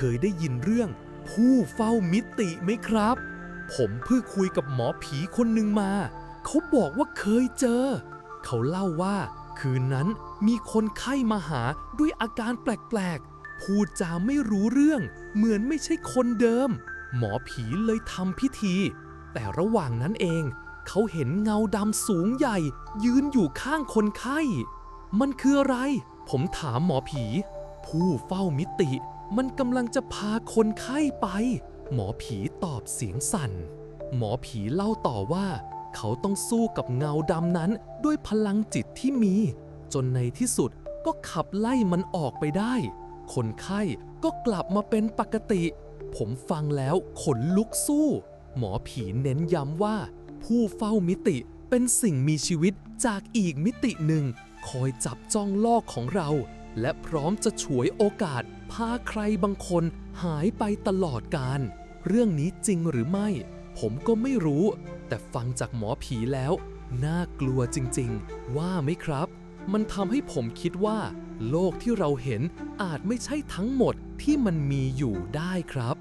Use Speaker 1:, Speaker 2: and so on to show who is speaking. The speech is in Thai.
Speaker 1: คยได้ยินเรื่อง ผู้เฝ้ามิติไหมครับ ผมเพิ่งคุยกับหมอผีคนหนึ่งมา เขาบอกว่าเคยเจอ เขาเล่าว่า คืนนั้นมีคนไข้มาหาด้วยอาการแปลกๆ พูดจาไม่รู้เรื่อง เหมือนไม่ใช่คนเดิม หมอผีเลยทำพิธี แต่ระหว่างนั้นเอง เขาเห็นเงาดำสูงใหญ่ ยืนอยู่ข้างคนไข้ มันคืออะไร ผมถามหมอผี ผู้เฝ้ามิติ มันกำลังจะพาคนไข้ไป หมอผีตอบเสียงสั่น หมอผีเล่าต่อว่า เขาต้องสู้กับเงาดำนั้นด้วยพลังจิตที่มี จนในที่สุดก็ขับไล่มันออกไปได้ คนไข้ก็กลับมาเป็นปกติ ผมฟังแล้วขนลุกสู้ หมอผีเน้นย้ำว่า ผู้เฝ้ามิติเป็นสิ่งมีชีวิตจากอีกมิติหนึ่ง คอยจับจ้องลอกของเรา และพร้อมจะฉวยโอกาสพาใครบางคนหายไปตลอดการ เรื่องนี้จริงหรือไม่ ผมก็ไม่รู้ แต่ฟังจากหมอผีแล้ว น่ากลัวจริงๆ ว่าไหมครับ มันทำให้ผมคิดว่า โลกที่เราเห็นอาจไม่ใช่ทั้งหมดที่มันมีอยู่ได้ครับ